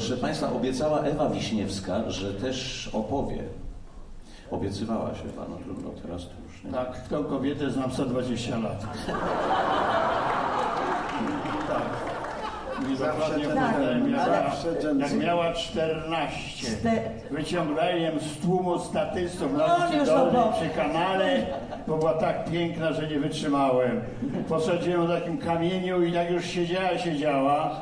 Proszę Państwa, obiecała Ewa Wiśniewska, że też opowie. Obiecywałaś Ewa, no trudno, teraz to już nie. Tak, tą kobietę znam 120 lat. tak. I dokładnie ale- miała- jak miała 14. Czte- Wyciągnąłem z tłumu statystów No, na ulicy już Dolnej obok. przy kanale, bo była tak piękna, że nie wytrzymałem. Posadziłem na takim kamieniu i jak już siedziała, siedziała,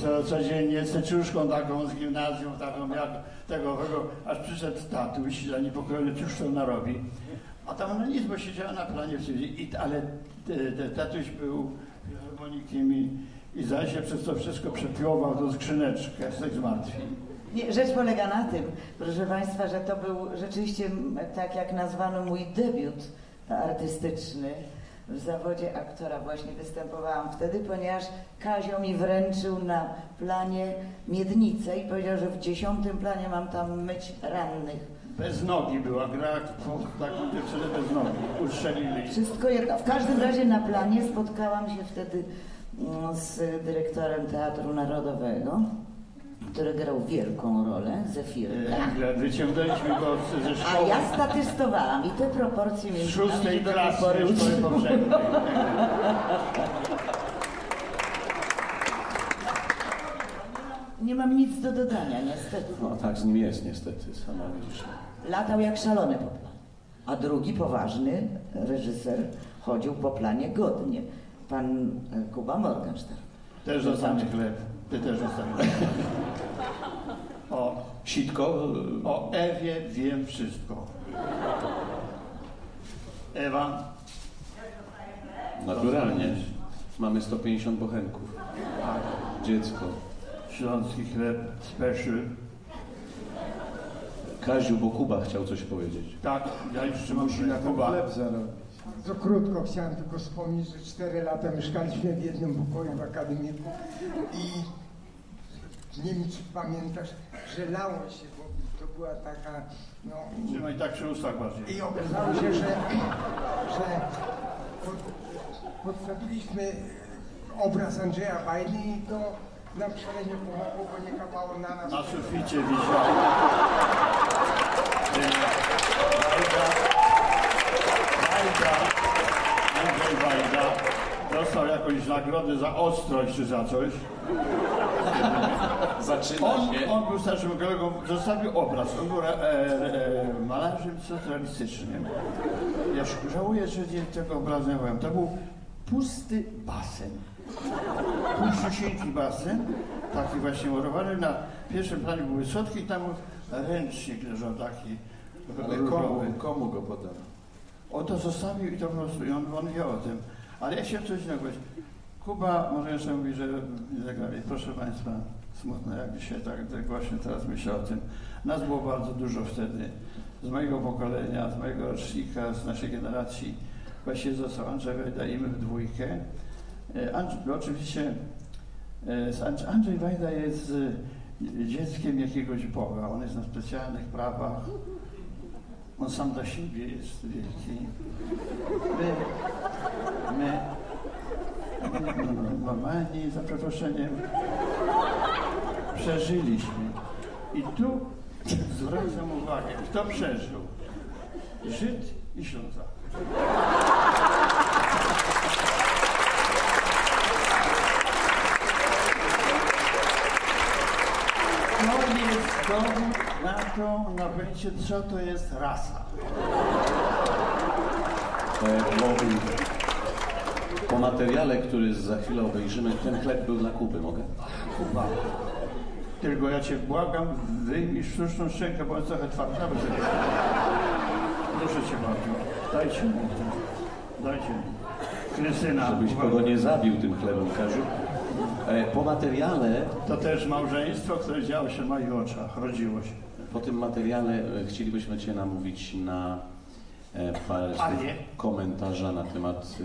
co, codziennie z teczuszką taką z gimnazjum, taką jak tego, tego, aż przyszedł tatuś zaniepokojony, cóż to ona robi. A tam ona nic, bo siedziała na planie w i, ale te, te, tatuś był filharmonikiem i, i zdaje się przez to wszystko przepiłował tą skrzyneczkę z tych zmartwień. Nie, rzecz polega na tym, proszę Państwa, że to był rzeczywiście, tak jak nazwano mój debiut artystyczny w zawodzie aktora. Właśnie występowałam wtedy, ponieważ Kazio mi wręczył na planie miednicę i powiedział, że w dziesiątym planie mam tam myć rannych. Bez nogi była, gra taką dziewczynę bez nogi, ustrzelili. Wszystko jedno. W każdym razie na planie spotkałam się wtedy mm, z dyrektorem Teatru Narodowego, który grał wielką rolę, Zefirka. E, Wyciągnęliśmy go z- ze A szkoły ja statystowałam i te proporcje z między szóstej do klasy szkoły powszechnej. Nie mam nic do dodania, niestety. No tak z nim jest niestety, sama widzisz. Latał jak szalony po planie. A drugi poważny reżyser chodził po planie godnie. Pan e, Kuba Morgenstern. Też dostanie chleb. Ty też dostaniesz. O, Sitko, o Ewie wiem wszystko. Ewa, naturalnie. Mamy 150 bochenków. tak, Dziecko. śląski chleb special. Kaziu, bo Kuba chciał coś powiedzieć. Tak, ja już trzymam Musi na Kuba. chleb. To krótko chciałem tylko wspomnieć, że 4 lata mieszkaliśmy w jednym pokoju w akademiku i nie wiem czy pamiętasz, że lało się, bo to była taka, no Trzymaj tak przy ustach bardziej. i okazało się, że, że pod, podstawiliśmy obraz Andrzeja Wajdy i to nam wcale nie pomogło, bo nie kapało na nas. Na suficie wisiał. Wajda, Andrzej Wajda dostał jakąś nagrodę za ostrość czy za coś. Zaczyna On, on był starszym kolegą, zostawił obraz. On był e, e, malarzem socjalistycznym. Ja żałuję, że nie tego obrazu nie byłem. To był pusty basen. Puściusieńki basen, taki właśnie murowany. Na pierwszym planie były schodki i tam ręcznik leżał taki Ale komu, komu go podano? On to zostawił i to po prostu, i on, on wie o tym. Ale ja się coś powiedzieć. Kuba może jeszcze mówi, że nie zagrali. Proszę Państwa, smutno jak dzisiaj tak, tak właśnie teraz myślę o tym. Nas było bardzo dużo wtedy. Z mojego pokolenia, z mojego rocznika, z naszej generacji. Właściwie został Andrzej Wajda i my w dwójkę. E, Andrzej, oczywiście e, Andrzej, Andrzej Wajda jest e, dzieckiem jakiegoś Boga. On jest na specjalnych prawach. On sam dla siebie jest wielki. My, my no, normalni, za przeproszeniem, przeżyliśmy. I tu zwracam uwagę, kto przeżył? Żyd i Ślązak. To dowód na to, na bycie, co to jest rasa. E, bo- Po materiale, który za chwilę obejrzymy, ten chleb był dla Kuby, mogę? Kuba. Tylko ja cię błagam, wyjmij sztuczną szczękę, bo jest trochę twarda. Proszę cię bardzo, dajcie mu to. Dajcie mu. Krystyna, Żebyś kogo nie zabił tym chlebem, Kaziu. E, Po materiale, to też małżeństwo, które działo się w moich oczach, rodziło się. po tym materiale e, chcielibyśmy Cię namówić na e, parę komentarza na temat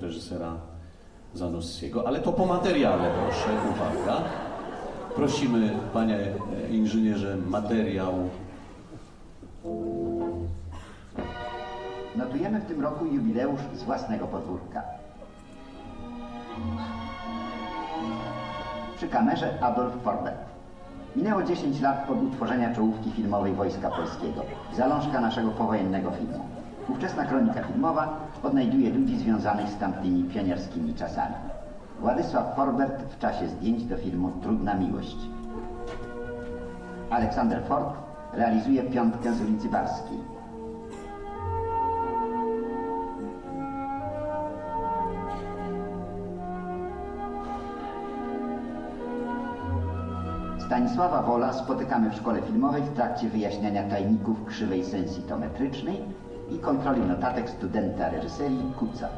reżysera Zanussiego, ale to po materiale, proszę, uwaga. Prosimy, Panie Inżynierze, materiał Notujemy w tym roku jubileusz z własnego podwórka. Przy kamerze Adolf Forbet. Minęło Minęło 10 lat od utworzenia czołówki filmowej Wojska Polskiego, zalążka naszego powojennego filmu. Ówczesna kronika filmowa odnajduje ludzi związanych z tamtymi pionierskimi czasami. Władysław Forbert w czasie zdjęć do filmu Trudna Miłość. Aleksander Ford realizuje piątkę z ulicy Barskiej. Stanisława Wola spotykamy w szkole filmowej w trakcie wyjaśniania tajników krzywej sensitometrycznej i kontroli notatek studenta reżyserii Kuca.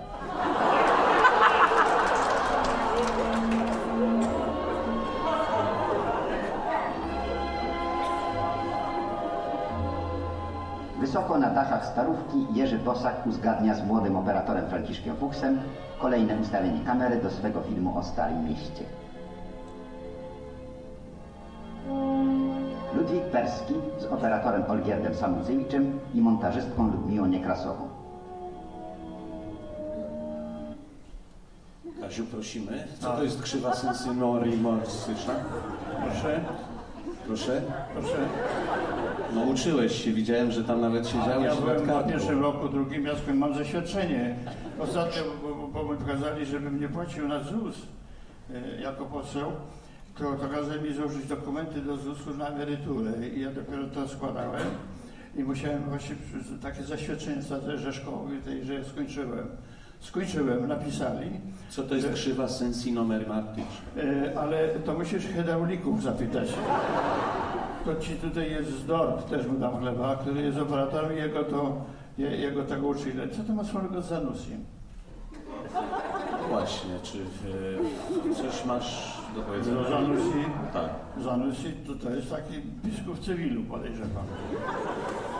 Wysoko na dachach starówki Jerzy Bosak uzgadnia z młodym operatorem Franciszkiem Fuchsem kolejne ustawienie kamery do swego filmu o Starym Mieście. Ludwik Perski z operatorem Olgierdem Samucewiczem i montażystką Ludmiłą Niekrasową. Kaziu, prosimy. Co to jest krzywa sensynori morsysza? Proszę, Proszę. proszę. No uczyłeś się, widziałem, że tam nawet siedziałeś Ja byłem na pierwszym roku, drugim ja skończyłem, mam zaświadczenie. Ostatnio, bo, bo, bo mi kazali, żebym nie płacił na ZUS e, jako poseł, to, to kazali mi złożyć dokumenty do ZUS-u na emeryturę i ja dopiero to składałem i musiałem właśnie takie zaświadczenie że szkoły tej, że skończyłem. Skończyłem, napisali, Co to jest krzywa sensinomermatyczna? e, ale to musisz hydraulików zapytać. To ci tutaj jest Zdorp, też mu dam chleba, który jest operatorem i jego to, je- jego tego uczyli. Co to ma wspólnego z Zanusiem? Właśnie, czy e, coś masz do powiedzenia? No, Zanussi, Tak. Zanussi to, to jest taki biskup cywilu, podejrzewam.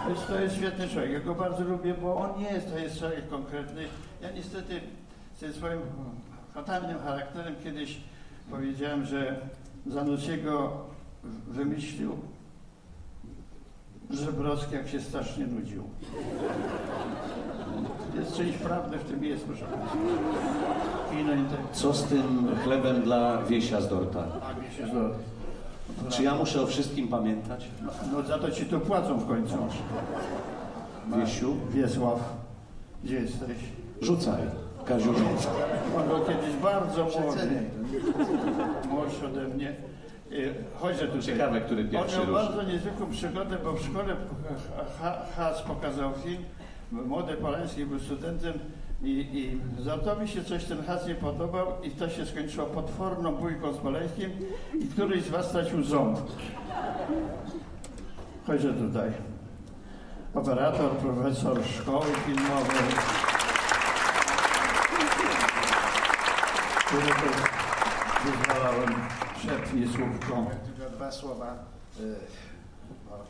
Więc to jest świetny człowiek. Ja go bardzo lubię, bo on nie jest, to jest człowiek konkretny. Ja niestety z tym swoim fatalnym charakterem kiedyś powiedziałem, że Zanussiego wymyślił Żebrowski, jak się strasznie nudził. Jest część prawdy w tym jest, proszę. Co z tym chlebem dla Wiesia z Dorta? Tak mi się zdaje. Czy ja muszę o wszystkim pamiętać? No za to ci tu płacą w końcu. Wiesiu? Wiesław, gdzie jesteś? Rzucaj. Kaziu, rzucaj. On był kiedyś bardzo młody, młodszy ode mnie. Y, Chodź tu. Ciekawe, który pierwszy On miał bardzo niezwykłą przygodę, bo w szkole Ha- Has pokazał film. Młody Polański był studentem i, i Zartowi się coś ten Has nie podobał i to się skończyło potworną bójką z Polańskim i któryś z was stracił ząb. Chodź tutaj. Operator, profesor szkoły filmowej. który to wyzwalałem szepnie słówką. Tylko dwa słowa.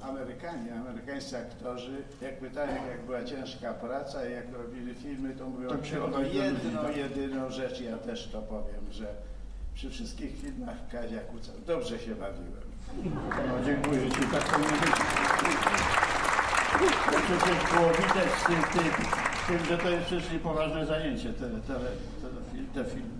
Amerykanie, amerykańscy aktorzy, jak pytają, jak była ciężka praca i jak robili filmy, to mówią Tak się tylko jedną, tak. jedyną rzecz, ja też to powiem, że przy wszystkich filmach Kazia Kuca dobrze się bawiłem. No, dziękuję Ci, tak to nie. To przecież było widać z tym, tym, tym, że to jest przecież niepoważne zajęcie, te, te, te, te filmy.